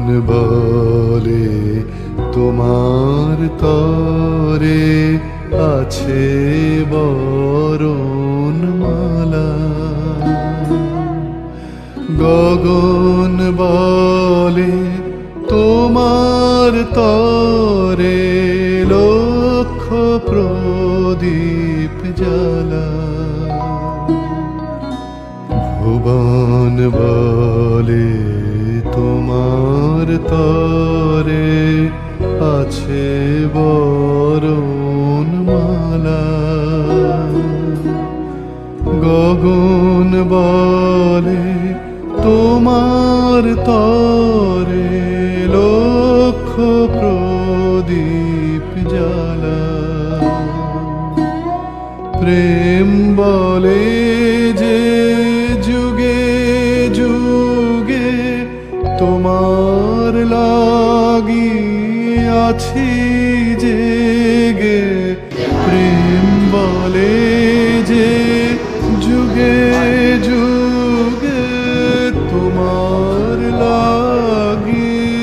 মন বলে, তোমার তরে আছে বরণ মালা গগন বলে, তোমার তরে লক্ষ প্রদীপ জালা ভুবন বলে তোমার তরে আছে বরণ মালা গগন বলে, তোমার তরে লক্ষ প্রদীপ জ্বালা। প্রেম বলে যে যুগে যুগে তোমার লাগিয়াছি জেগে প্রেম বলে যে যুগে যুগে তোমার লাগিয়াছি।